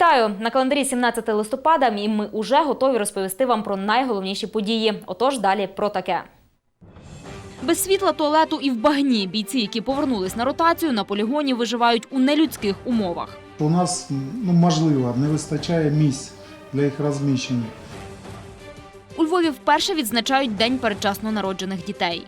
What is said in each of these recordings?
Вітаю на календарі 17 листопада. І ми уже готові розповісти вам про найголовніші події. Отож, далі про таке. Без світла, туалету і в багні бійці, які повернулись на ротацію, на полігоні виживають у нелюдських умовах. У нас ну, можливо не вистачає місць для їх розміщення. У Львові вперше відзначають День передчасно народжених дітей.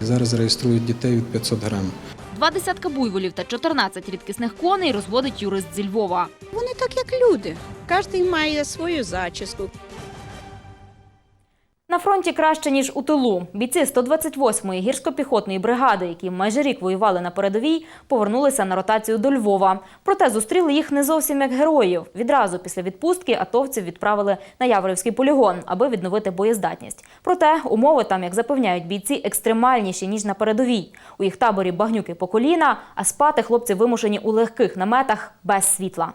Зараз реєструють дітей від 500 грам. Два десятка буйволів та 14 рідкісних коней розводить юрист зі Львова. Вони так, як люди. Кожен має свою зачіску. На фронті краще, ніж у тилу. Бійці 128-ї гірсько-піхотної бригади, які майже рік воювали на передовій, повернулися на ротацію до Львова. Проте зустріли їх не зовсім як героїв. Відразу після відпустки атовців відправили на Яворівський полігон, аби відновити боєздатність. Проте умови там, як запевняють бійці, екстремальніші, ніж на передовій. У їх таборі багнюки по коліна, а спати хлопці вимушені у легких наметах без світла.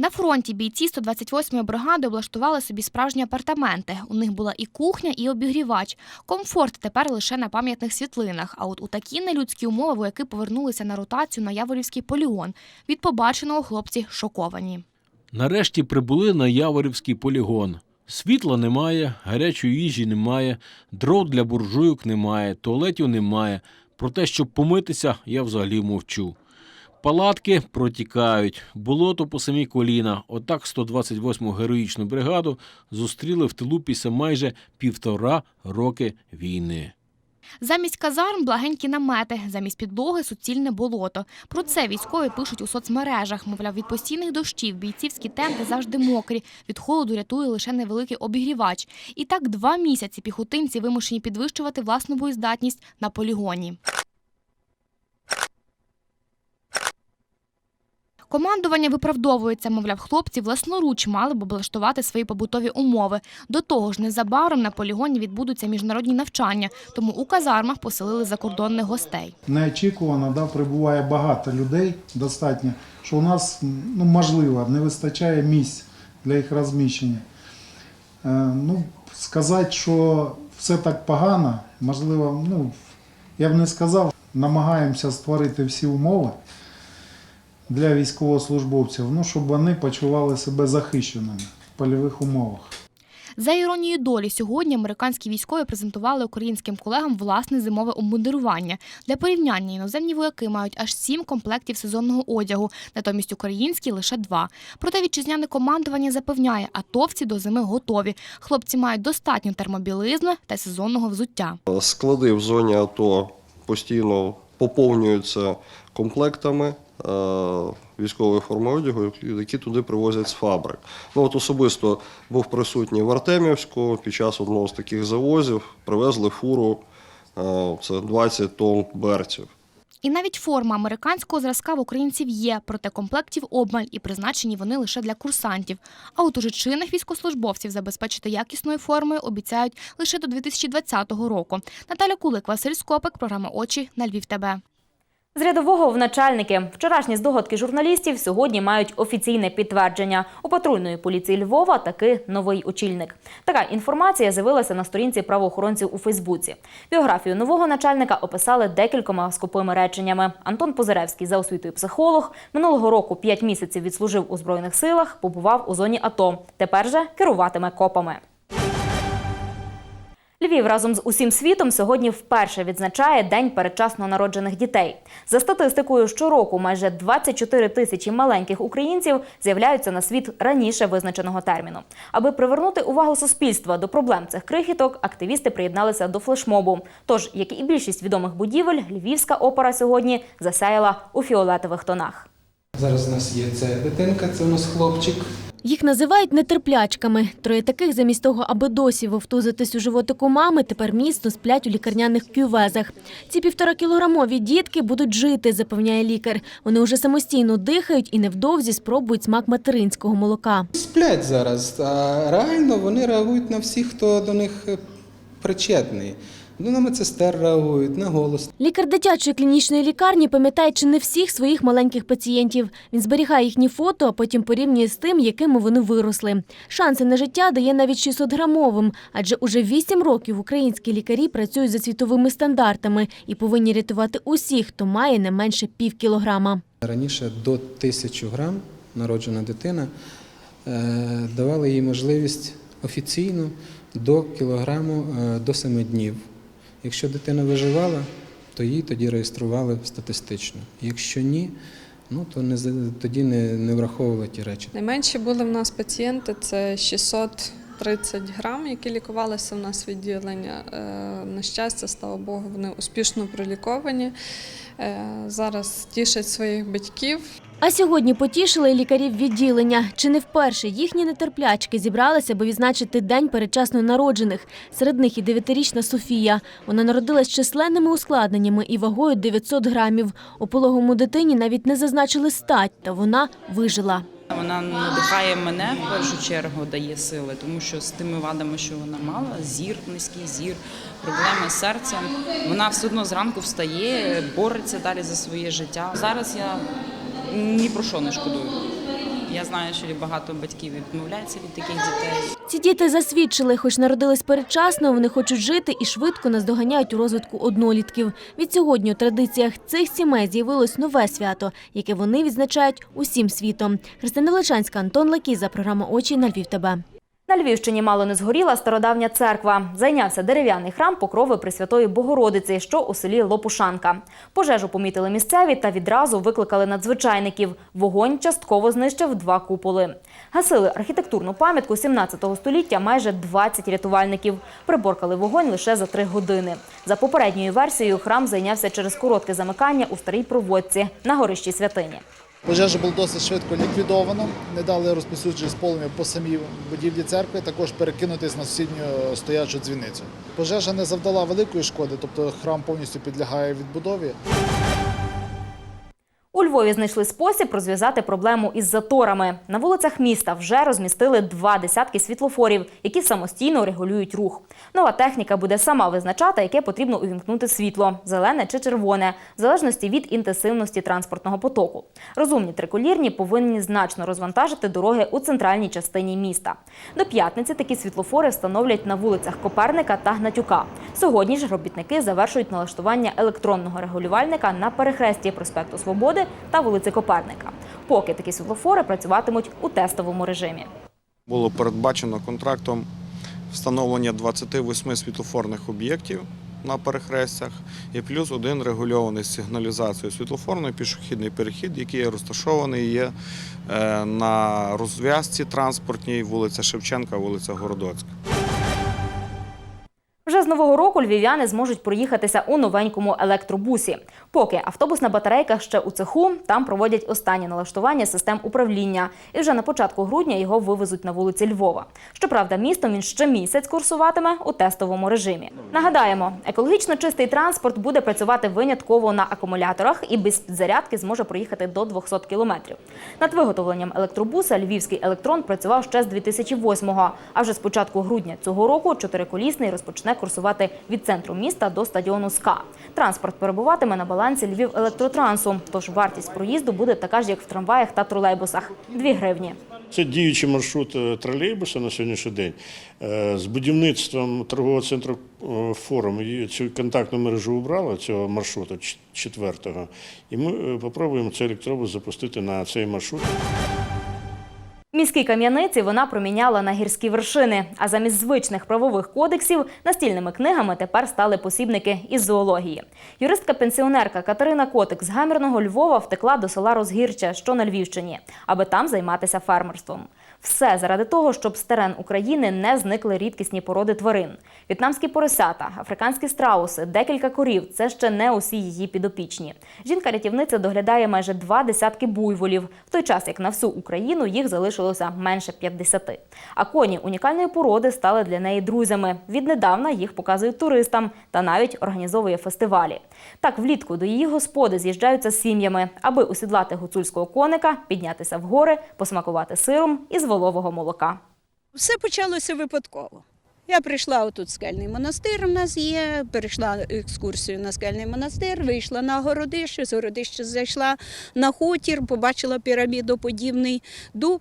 На фронті бійці 128-ї бригади облаштували собі справжні апартаменти. У них була і кухня, і обігрівач. Комфорт тепер лише на пам'ятних світлинах. А от у такі нелюдські умови вояки повернулися на ротацію на Яворівський полігон. Від побаченого хлопці шоковані. Нарешті прибули на Яворівський полігон. Світла немає, гарячої їжі немає, дров для буржуйок немає, туалетів немає. Про те, щоб помитися, я взагалі мовчу. Палатки протікають, болото по самі коліна. Отак 128-му героїчну бригаду зустріли в тилу після майже півтора роки війни. Замість казарм благенькі намети, замість підлоги суцільне болото. Про це військові пишуть у соцмережах. Мовляв, від постійних дощів бійцівські тенти завжди мокрі. Від холоду рятує лише невеликий обігрівач. І так два місяці піхотинці вимушені підвищувати власну боєздатність на полігоні. Командування виправдовується, мовляв, хлопці власноруч мали б облаштувати свої побутові умови. До того ж, незабаром на полігоні відбудуться міжнародні навчання, тому у казармах поселили закордонних гостей. Неочікувано да, прибуває багато людей достатньо, що у нас ну, можливо не вистачає місць для їх розміщення. Е, ну, сказати, що все так погано, можливо, ну, я б не сказав, намагаємося створити всі умови для військовослужбовців, ну, щоб вони почували себе захищеними в польових умовах. За іронією долі, сьогодні американські військові презентували українським колегам власне зимове обмундирування. Для порівняння іноземні вояки мають аж сім комплектів сезонного одягу, натомість українські лише два. Проте вітчизняне командування запевняє, атовці до зими готові. Хлопці мають достатньо термобілизни та сезонного взуття. Склади в зоні АТО постійно поповнюються комплектами військової форми одягу, які туди привозять з фабрик. Ну, от особисто був присутній в Артемівську під час одного з таких завозів, привезли фуру, е, це 20 тонн берців. І навіть форма американського зразка в українців є, проте комплектів обмаль і призначені вони лише для курсантів. А от уже чинних військовослужбовців забезпечити якісною формою обіцяють лише до 2020 року. Наталя Кулик, Василь Скопик, програма Очі на Львів. ТБ. З рядового в начальники. Вчорашні здогадки журналістів сьогодні мають офіційне підтвердження. У патрульної поліції Львова таки новий очільник. Така інформація з'явилася на сторінці правоохоронців у Фейсбуці. Біографію нового начальника описали декількома скупими реченнями. Антон Позиревський за освітою психолог. Минулого року п'ять місяців відслужив у збройних силах, побував у зоні АТО. Тепер же керуватиме копами. Львів разом з усім світом сьогодні вперше відзначає День передчасно народжених дітей. За статистикою, щороку майже 24 тисячі маленьких українців з'являються на світ раніше визначеного терміну. Аби привернути увагу суспільства до проблем цих крихіток, активісти приєдналися до флешмобу. Тож, як і більшість відомих будівель, львівська опера сьогодні засяяла у фіолетових тонах. Зараз у нас є це дитинка, це у нас хлопчик. Їх називають нетерплячками. Троє таких, замість того, аби досі вовтузитись у животику мами, тепер міцно сплять у лікарняних кювезах. Ці півтора кілограмові дітки будуть жити, запевняє лікар. Вони вже самостійно дихають і невдовзі спробують смак материнського молока. Сплять зараз, а реально вони реагують на всіх, хто до них причетний. Ну, на медсестер реагують, на голос. Лікар дитячої клінічної лікарні пам'ятає чи не всіх своїх маленьких пацієнтів. Він зберігає їхні фото, а потім порівнює з тим, якими вони виросли. Шанси на життя дає навіть 600-грамовим, адже уже 8 років українські лікарі працюють за світовими стандартами і повинні рятувати усіх, хто має не менше пів кілограма. Раніше до 1000 грам народжена дитина е, давали їй можливість офіційно до кілограму е, до 7 днів. Якщо дитина виживала, то її тоді реєстрували статистично. Якщо ні, ну то не тоді не, не враховували ті речі. Найменші були в нас пацієнти це 630 грам, які лікувалися в нас відділення. Е, На щастя, слава Богу, вони успішно проліковані. Е, Зараз тішать своїх батьків. А сьогодні потішили й лікарів відділення. Чи не вперше їхні нетерплячки зібралися, аби відзначити день передчасно народжених. Серед них і дев'ятирічна Софія. Вона народилась численними ускладненнями і вагою 900 грамів. У пологому дитині навіть не зазначили стать, та вона вижила. Вона надихає мене в першу чергу, дає сили, тому що з тими вадами, що вона мала, зір, низький зір, проблеми з серцем. Вона все одно зранку встає, бореться далі за своє життя. Зараз я ні про що не шкодую. Я знаю, що багато батьків відмовляються від таких дітей. Ці діти засвідчили, хоч народились передчасно, вони хочуть жити і швидко наздоганяють у розвитку однолітків. Від сьогодні у традиціях цих сімей з'явилось нове свято, яке вони відзначають усім світом. Христина Величанська, Антон Лакіза, програма Очі на Львів. ТБ. На Львівщині мало не згоріла стародавня церква. Зайнявся дерев'яний храм Покрови Пресвятої Богородиці, що у селі Лопушанка. Пожежу помітили місцеві та відразу викликали надзвичайників. Вогонь частково знищив два куполи. Гасили архітектурну пам'ятку 17 століття майже 20 рятувальників. Приборкали вогонь лише за три години. За попередньою версією, храм зайнявся через коротке замикання у старій проводці на горищі святині. Пожежа була досить швидко ліквідована, не дали розповсюдження полум'я по самій будівлі церкви, також перекинутись на сусідню стоячу дзвіницю. Пожежа не завдала великої шкоди, тобто храм повністю підлягає відбудові. У Львові знайшли спосіб розв'язати проблему із заторами. На вулицях міста вже розмістили два десятки світлофорів, які самостійно регулюють рух. Нова техніка буде сама визначати, яке потрібно увімкнути світло – зелене чи червоне, в залежності від інтенсивності транспортного потоку. Розумні триколірні повинні значно розвантажити дороги у центральній частині міста. До п'ятниці такі світлофори встановлять на вулицях Коперника та Гнатюка. Сьогодні ж робітники завершують налаштування електронного регулювальника на перехресті проспекту Свободи та вулиці Коперника. Поки такі світлофори працюватимуть у тестовому режимі. Було передбачено контрактом встановлення 28 світлофорних об'єктів на перехрестях і плюс один регульований сигналізацією світлофорний пішохідний перехід, який розташований є е, на розв'язці транспортній вулиця Шевченка, вулиця Городоцька. Вже з нового року львів'яни зможуть проїхатися у новенькому електробусі. Поки автобус на батарейках ще у цеху, там проводять останнє налаштування систем управління. І вже на початку грудня його вивезуть на вулиці Львова. Щоправда, містом він ще місяць курсуватиме у тестовому режимі. Нагадаємо, екологічно чистий транспорт буде працювати винятково на акумуляторах і без підзарядки зможе проїхати до 200 кілометрів. Над виготовленням електробуса львівський електрон працював ще з 2008-го, а вже з початку грудня цього року чотириколісний розпочне курсувати від центру міста до стадіону СКА. Транспорт перебуватиме на балансі Львів електротрансу, тож вартість проїзду буде така ж, як в трамваях та тролейбусах 2 гривні. Це діючий маршрут е, тролейбуса на сьогоднішній день. Е, З будівництвом торгового центру е, форум цю контактну мережу убрали цього маршруту четвертого. І ми спробуємо цей електробус запустити на цей маршрут. Міські кам'яниці вона проміняла на гірські вершини. А замість звичних правових кодексів настільними книгами тепер стали посібники із зоології. Юристка-пенсіонерка Катерина Котик з гамірного Львова втекла до села Розгірча, що на Львівщині, аби там займатися фермерством. Все заради того, щоб з терен України не зникли рідкісні породи тварин. В'єтнамські поросята, африканські страуси, декілька корів це ще не усі її підопічні. Жінка-рятівниця доглядає майже два десятки буйволів, в той час як на всю Україну їх залишилося менше 50. А коні унікальної породи стали для неї друзями. Віднедавна їх показують туристам та навіть організовує фестивалі. Так, влітку до її господи з'їжджаються з сім'ями, аби осідлати гуцульського коника, піднятися в гори, посмакувати сиром із волового молока. Все почалося випадково. Я прийшла отут скельний монастир. У нас є. Перейшла екскурсію на скельний монастир, вийшла на городище, з городища зайшла на хутір, побачила пірамідоподібний дуб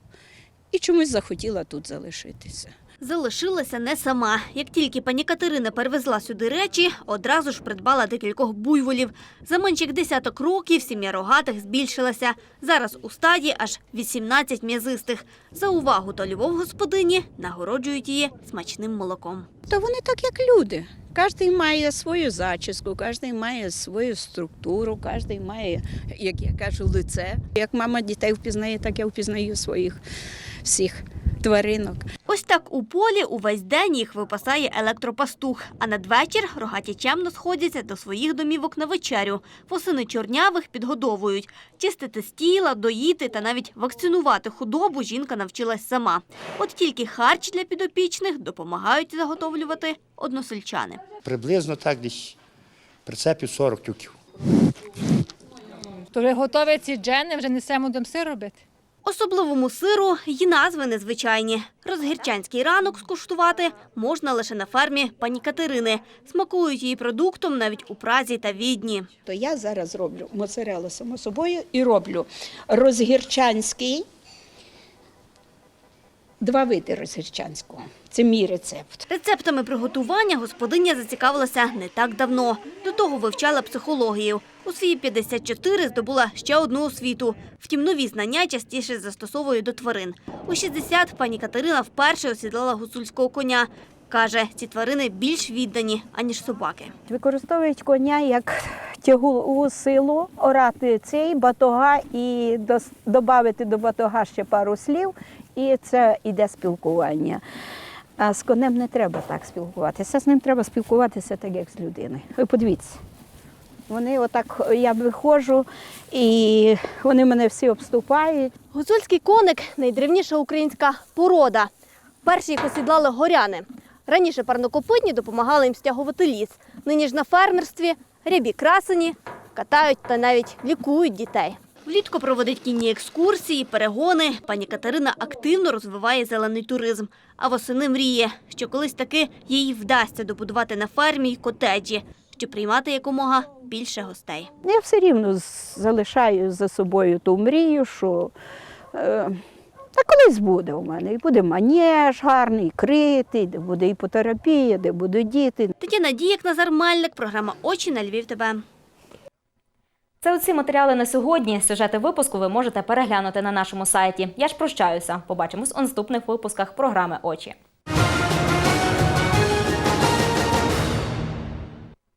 і чомусь захотіла тут залишитися. Залишилася не сама. Як тільки пані Катерина перевезла сюди речі, одразу ж придбала декількох буйволів. За менш як десяток років сім'я рогатих збільшилася. Зараз у стаді аж 18 м'язистих. За увагу та любов господині нагороджують її смачним молоком. То вони так, як люди. Кожен має свою зачіску, кожен має свою структуру, кожен має, як я кажу, лице. Як мама дітей впізнає, так я впізнаю своїх всіх тваринок. Ось так у полі увесь день їх випасає електропастух, а надвечір рогаті чемно сходяться до своїх домівок на вечерю. Восени чорнявих підгодовують. Чистити стіла, доїти та навіть вакцинувати худобу жінка навчилась сама. От тільки харч для підопічних допомагають заготовлювати односельчани. Приблизно так десь прицепів 40 тюків. То вже готові ці джени, вже несемо до сир робити. Особливому сиру й назви незвичайні. Розгірчанський ранок скуштувати можна лише на фермі пані Катерини. Смакують її продуктом навіть у Празі та Відні. То я зараз роблю моцарелу само собою і роблю розгірчанський. Два види розгірчанського. Це мій рецепт. Рецептами приготування господиня зацікавилася не так давно. До того вивчала психологію. У свої 54 здобула ще одну освіту. Втім, нові знання частіше застосовує до тварин. У 60 пані Катерина вперше осідлала гуцульського коня. Каже, ці тварини більш віддані, аніж собаки. Використовують коня як тягову силу, орати цей батога і додати до батога ще пару слів, і це іде спілкування. А з конем не треба так спілкуватися. З ним треба спілкуватися так, як з людиною. Ви подивіться. Вони отак, я виходжу, і вони мене всі обступають. Гуцульський коник найдревніша українська порода. Перші їх осідлали горяни. Раніше парнокопитні допомагали їм стягувати ліс. Нині ж на фермерстві рябі красені, катають та навіть лікують дітей. Влітку проводить кінні екскурсії, перегони. Пані Катерина активно розвиває зелений туризм. А восени мріє, що колись таки їй вдасться добудувати на фермі й котеджі, щоб приймати якомога більше гостей. Я все рівно залишаю за собою ту мрію, що е, та колись буде у мене. І буде манеж гарний, і критий, де буде іпотерапія, де будуть діти. Тетяна Дієк, Назар Мельник, програма Очі на Львів. ТВ. Це усі матеріали на сьогодні. Сюжети випуску ви можете переглянути на нашому сайті. Я ж прощаюся. Побачимось у наступних випусках програми Очі.